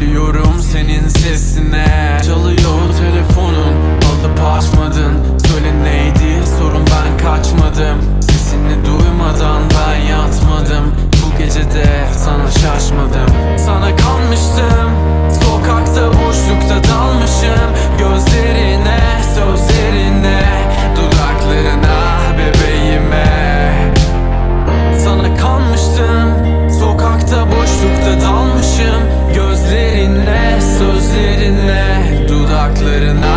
biliyorum good enough